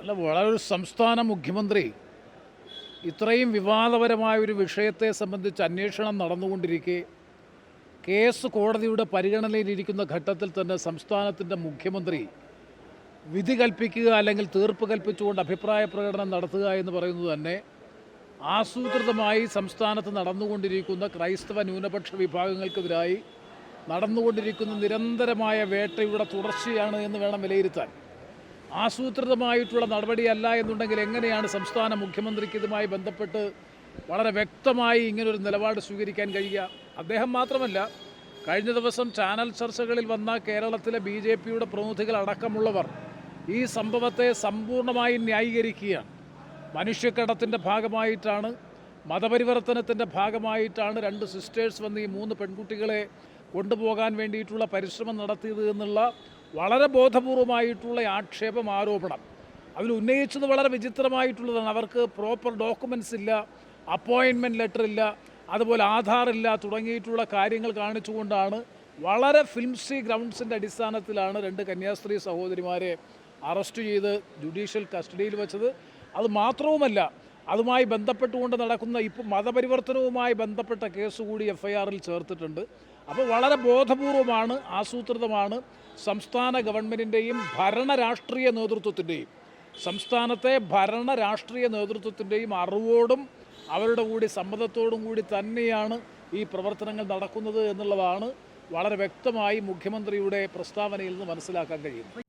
അല്ല വളരെ സംസ്ഥാന മുഖ്യമന്ത്രി ഇത്രയും വിവാദപരമായ ഒരു വിഷയത്തെ സംബന്ധിച്ച് അന്വേഷണം നടന്നുകൊണ്ടിരിക്കെ കേസ് കോടതിയുടെ പരിഗണനയിലിരിക്കുന്ന ഘട്ടത്തിൽ തന്നെ സംസ്ഥാനത്തിന്റെ മുഖ്യമന്ത്രി വിധി കൽപ്പിക്കുക അല്ലെങ്കിൽ തീർപ്പ് കൽപ്പിച്ചുകൊണ്ട് അഭിപ്രായ പ്രകടനം നടത്തുക എന്ന് പറയുന്നത് തന്നെ ആസൂത്രിതമായി സംസ്ഥാനത്ത് നടന്നുകൊണ്ടിരിക്കുന്ന ക്രൈസ്തവ ന്യൂനപക്ഷ വിഭാഗങ്ങൾക്കെതിരായി നടന്നുകൊണ്ടിരിക്കുന്ന നിരന്തരമായ വേട്ടയുടെ തുടർച്ചയാണ് എന്ന് വേണം വിലയിരുത്താൻ. ആസൂത്രിതമായിട്ടുള്ള നടപടിയല്ല എന്നുണ്ടെങ്കിൽ എങ്ങനെയാണ് സംസ്ഥാന മുഖ്യമന്ത്രിക്ക് ഇതുമായി ബന്ധപ്പെട്ട് വളരെ വ്യക്തമായി ഇങ്ങനൊരു നിലപാട് സ്വീകരിക്കാൻ കഴിയുക? അദ്ദേഹം മാത്രമല്ല കഴിഞ്ഞ ദിവസം ചാനൽ ചർച്ചകളിൽ വന്ന കേരളത്തിലെ ബി ജെ പിയുടെ പ്രതിനിധികൾ ഈ സംഭവത്തെ സമ്പൂർണമായി ന്യായീകരിക്കുകയാണ്. മനുഷ്യക്കടത്തിന്റെ ഭാഗമായിട്ടാണ് മതപരിവർത്തനത്തിന്റെ ഭാഗമായിട്ടാണ് രണ്ട് സിസ്റ്റേഴ്സ് വന്ന് ഈ മൂന്ന് പെൺകുട്ടികളെ കൊണ്ടുപോകാൻ വേണ്ടിയിട്ടുള്ള പരിശ്രമം നടത്തിയത് എന്നുള്ള വളരെ ബോധപൂർവമായിട്ടുള്ള ആക്ഷേപം ആരോപണം. അതിൽ ഉന്നയിച്ചത് വളരെ വിചിത്രമായിട്ടുള്ളതാണ്. അവർക്ക് പ്രോപ്പർ ഡോക്യുമെൻസ് ഇല്ല അപ്പോയിൻമെന്റ് ലെറ്റർ ഇല്ല അതുപോലെ ആധാർ ഇല്ല തുടങ്ങിയിട്ടുള്ള കാര്യങ്ങൾ കാണിച്ചുകൊണ്ടാണ് വളരെ ഫിൽംസി ഗ്രൗണ്ട്സിന്റെ അടിസ്ഥാനത്തിലാണ് രണ്ട് കന്യാസ്ത്രീ സഹോദരിമാരെ അറസ്റ്റ് ചെയ്ത് ജുഡീഷ്യൽ കസ്റ്റഡിയിൽ വെച്ചത്. അത് മാത്രവുമല്ല അതുമായി ബന്ധപ്പെട്ടുകൊണ്ട് നടക്കുന്ന ഇപ്പോൾ മതപരിവർത്തനവുമായി ബന്ധപ്പെട്ട കേസ് കൂടി എഫ് ഐ ആറിൽ ചേർത്തിട്ടുണ്ട്. അപ്പോൾ വളരെ ബോധപൂർവമാണ് ആസൂത്രിതമാണ് സംസ്ഥാന ഗവൺമെന്റിന്റെയും ഭരണ രാഷ്ട്രീയ നേതൃത്വത്തിന്റെയും സംസ്ഥാനത്തെ ഭരണ രാഷ്ട്രീയ നേതൃത്വത്തിന്റെയും അറിവോടും അവരുടെ കൂടി സമ്മതത്തോടും കൂടി തന്നെയാണ് ഈ പ്രവർത്തനങ്ങൾ നടക്കുന്നത് എന്നുള്ളതാണ് വളരെ വ്യക്തമായി മുഖ്യമന്ത്രിയുടെ പ്രസ്താവനയിൽ നിന്ന് മനസ്സിലാക്കാൻ കഴിയുന്നത്.